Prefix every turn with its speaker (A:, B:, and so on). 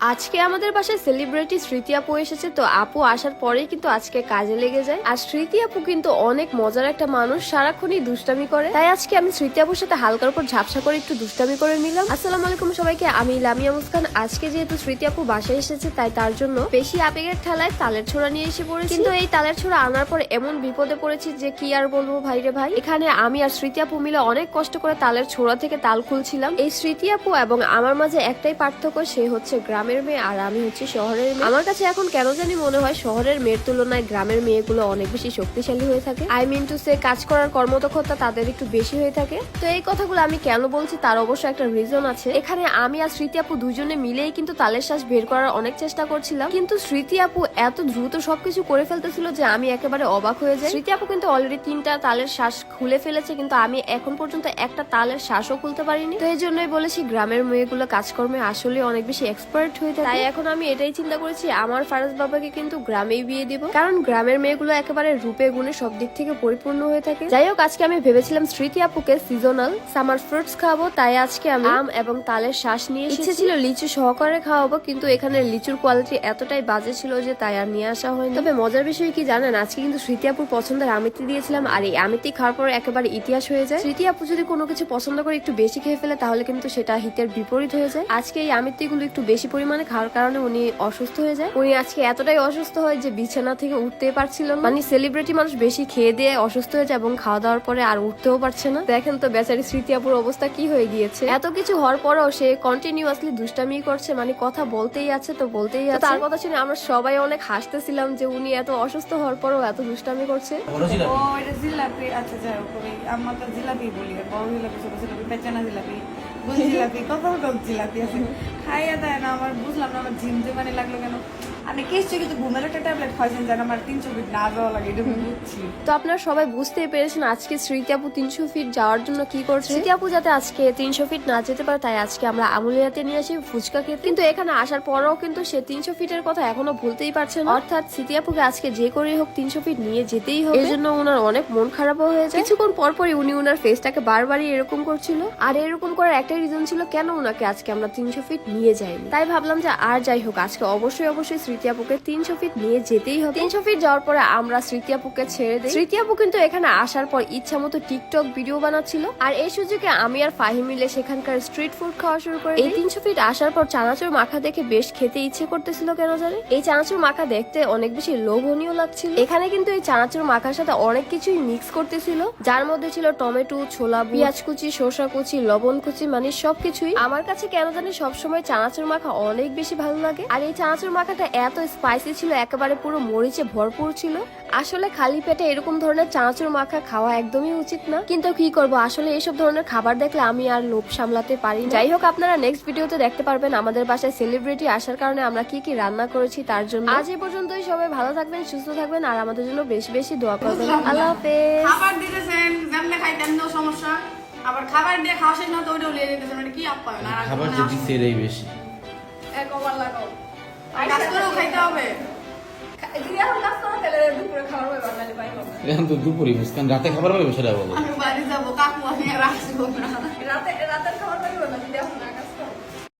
A: আজকে আমাদের বাসায় সেলিব্রিটি স্মৃতি আপু এসেছে, তো আপু আসার পরেই কিন্তু আজকে কাজে লেগে যায়। আর স্মৃতি আপু কিন্তু অনেক মজার একটা মানুষ, সারাক্ষণই দুষ্টামি করে। তাই আজকে আমি স্মৃতি আপুর সাথে হালকার উপর ঝাপসা করে একটু দুষ্টামি করে নিলাম। আসসালাম আলাইকুম সবাইকে, আমি লামিয়া মুস্কান আজকে যেহেতু স্মৃতি আপু বাসায় এসেছে, তাই তার জন্য বেশি আবেগের ঠেলায় তালের ছোড়া নিয়ে এসে পড়েছি। কিন্তু এই তালের ছোড়া আনার পর এমন বিপদে পড়েছি যে কি আর বলব ভাই রে ভাই। এখানে আমি আর স্মৃতি আপু মিলে অনেক কষ্ট করে তালের ছোড়া থেকে তাল খুলছিলাম। এই স্মৃতি আপু এবং আমার মাঝে একটাই পার্থক্য, সে হচ্ছে গ্রামের মেয়ে আর আমি হচ্ছে শহরের মেয়ে। আমার কাছে এখন কেন জানি মনে হয় শহরের মেয়ের তুলনায় গ্রামের মেয়েগুলো অনেক বেশি শক্তিশালী হয়ে থাকে। আই মিন টু সে কাজ করার কর্মদক্ষতা তাদের একটু বেশি হয়ে থাকে। তো এই কথাগুলো আমি কেন বলছি তার অবশ্য একটা রিজন আছে। এখানে আমি আর স্মৃতি আপু দুজনে মিলেই কিন্তু তালের শ্বাস বের করার অনেক চেষ্টা করছিলাম। কিন্তু স্মৃতি আপু এত দ্রুত সবকিছু করে ফেলতেছিল যে আমি একেবারে অবাক হয়ে যাই। স্মৃতি আপু কিন্তু অলরেডি তিনটা তালের শ্বাস খুলে ফেলেছে, কিন্তু আমি এখন পর্যন্ত একটা তালের শ্বাসও খুলতে পারিনি। তো এই জন্যই বলেছি গ্রামের মেয়েগুলো কাজকর্মে আসলে অনেক বেশি এক্সপার্ট হয়ে থাকে? তাই এখন আমি এটাই চিন্তা করেছি আমার ফারাজ বাবাকে কিন্তু গ্রামেই বিয়ে দিব। কারণ গ্রামের মেয়েগুলো একেবারে রূপে গুণে সব দিক থেকে পরিপূর্ণ হয়ে থাকে। যাই হোক আজকে আমি ভেবেছিলাম স্মৃতি আপুকে সিজনাল সামার ফ্রুটস খাব তাই আজকে আমি আম এবং তালের শ্বাস নিয়ে ইচ্ছে ছিল লিচু সহকারে খাওয়াবো কিন্তু এখানে লিচুর কোয়ালিটি এতটাই বাজে ছিল যে তাই আর নিয়ে আসা হয়নি। তবে মজার বিষয় কি জানেন আজকে কিন্তু স্মৃতি আপুর পছন্দের আমিতি দিয়েছিলাম আর এই আমিতি খাওয়ার পর একেবারে ইতিহাস হয়ে যায়। স্মৃতি আপু যদি কোনো কিছু পছন্দ করে একটু বেশি খেয়ে ফেলে তাহলে কিন্তু সেটা হিতের বিপরীত হয়ে যায়। আজকে এই আমিতি গুলো একটু বেশি পরিমাণে খাওয়ার কারণে উনি অসুস্থ হয়ে যায়। উনি আজকে এতটাই অসুস্থ হয় যে বিছানা থেকে উঠতেই পারছিল না। মানে সেলিব্রিটি মানুষ বেশি খেয়ে দিয়ে অসুস্থ হয়ে যায় এবং খাওয়া দাওয়ার পরে আর উঠতেও পারছে না। দেখেন তো বেচারি স্মৃতি আপুর অবস্থা কি হয়ে গিয়েছে। এত কিছু হওয়ার পরেও সে কন্টিনিউয়াসলি দুষ্টামি করছে মানে কথা বলতেই আছে তো বলতেই আছে। তার কথা শুনে আমরা সবাই অনেক হাসতেছিলাম যে উনি এত অসুস্থ হওয়ার পরেও এত দুষ্টামি করছে।
B: জিলাপি?
C: ও এটা জিলাপি। আচ্ছা যাই হোক আমরা তো জিলাপি বলি বড় জিলাপি ছোট জিলাপি পেঁচানা জিলাপি। গুল জিলাপি কত বলছিলাম খাইয়া দেয় না, আমার বুঝলাম না, আমার জিম মানে লাগল কেন? আপনি কেসছে কিন্তু ঘুমের একটা ট্যাবলেট খাইছেন যেন আমার তিনশো ফিট না যাওয়া লাগে এটা আমি বুঝছি।
A: তো আপনারা সবাই বুঝতেই পেরেছেন আজকে স্মৃতি আপু তিনশো ফিট যাওয়ার জন্য কি করছে? স্মৃতি আপু যাতে আজকে তিনশো ফিট না যেতে পারে তাই আজকে আমরা আমুলিয়াতে নিয়ে আসি ফুচকা খেতে। কিন্তু এখানে আসার পরেও কিন্তু সে তিনশো ফিটের কথা এখনও ভুলতেই পারছে না। অর্থাৎ স্মৃতি আপুকে আজকে যে করেই হোক তিনশো ফিট নিয়ে যেতেই হবে। এই জন্য ওনার অনেক মন খারাপও হয়ে যায়। কিছুক্ষণ পর পরই উনি ওনার ফেসটাকে বারবারই এরকম করছিল। আর এরকম করার একটাই রিজন ছিল কেন ওনাকে আজকে আমরা তিনশো ফিট নিয়ে যাইনি। তাই ভাবলাম যে আর যাই হোক আজকে অবশ্যই অবশ্যই স্মৃতি আপুকে তিনশো ফিট নিয়ে যেতেই হবে। তিনশো ফিট যাওয়ার পরে আমরা স্মৃতি আপুকে ছেড়ে দিই। স্মৃতি আপু কিন্তু এখানে আসার পর ইচ্ছা মতো টিকটক ভিডিও বানাচ্ছিল। আর এই সুযোগে আমি আর ফাহিম মিলে সেখানকার স্ট্রিট ফুড খাওয়া শুরু করে এই তিনশো ফিট আসার পর চানাচুর মাখা দেখে বেশ খেতে ইচ্ছে করতেছিল কেন জানে? এই চানাচুর মাখা দেখতে অনেক বেশি লোভনীয় লাগছিল। এখানে কিন্তু এই চানাচুর মাখার সাথে অনেক কিছুই মিক্স করতেছিল। যার মধ্যে ছিল টমেটো ছোলা পেঁয়াজ কুচি শসা কুচি লবণ কুচি মানে সবকিছুই। আমার কাছে কেন জানি সবসময় চানাচুর মাখা অনেক বেশি ভালো লাগে। আর এই চানাচুর মাখাটা এত স্পাইসি ছিল একেবারে পুরো মরিচে ভরপুর ছিল। আসলে খালি পেটে এরকম ধরনের চানাচুর মাখা খাওয়া একদমই উচিত না। কিন্তু কি করব আসলে এইসব ধরনের খাবার দেখলে আমি আর লোভ সামলাতে পারি যাই হোক আপনারা নেক্সট ভিডিওতে দেখতে পারবেন আমাদের বাসায় সেলিব্রিটি আসার কারণে আমরা কি কি রান্না করেছি তার জন্য। আজ এই পর্যন্তই সবাই ভালো থাকবেন সুস্থ থাকবেন আর আমাদের জন্য বেশি বেশি দোয়া করবেন। আল্লাহ হাফেজ।
C: খাবার দিতেছেন যেমনে খাইতেন no সমস্যা। আবার খাবার দিয়ে খাওয়া শেষ না তো ওইটা উলিয়ে দিতেছেন মানে কি আপ্যায়ন? আর
B: খাবার যে দিচ্ছে এটাই বেশি।
C: এক ওভার লাগাও
B: এখন তো দুপুরে রাতে খাবার পাবে সেটা বলো।
C: আমি বাড়ি যাব কাকু আমি রাখব
A: রাতে রাতে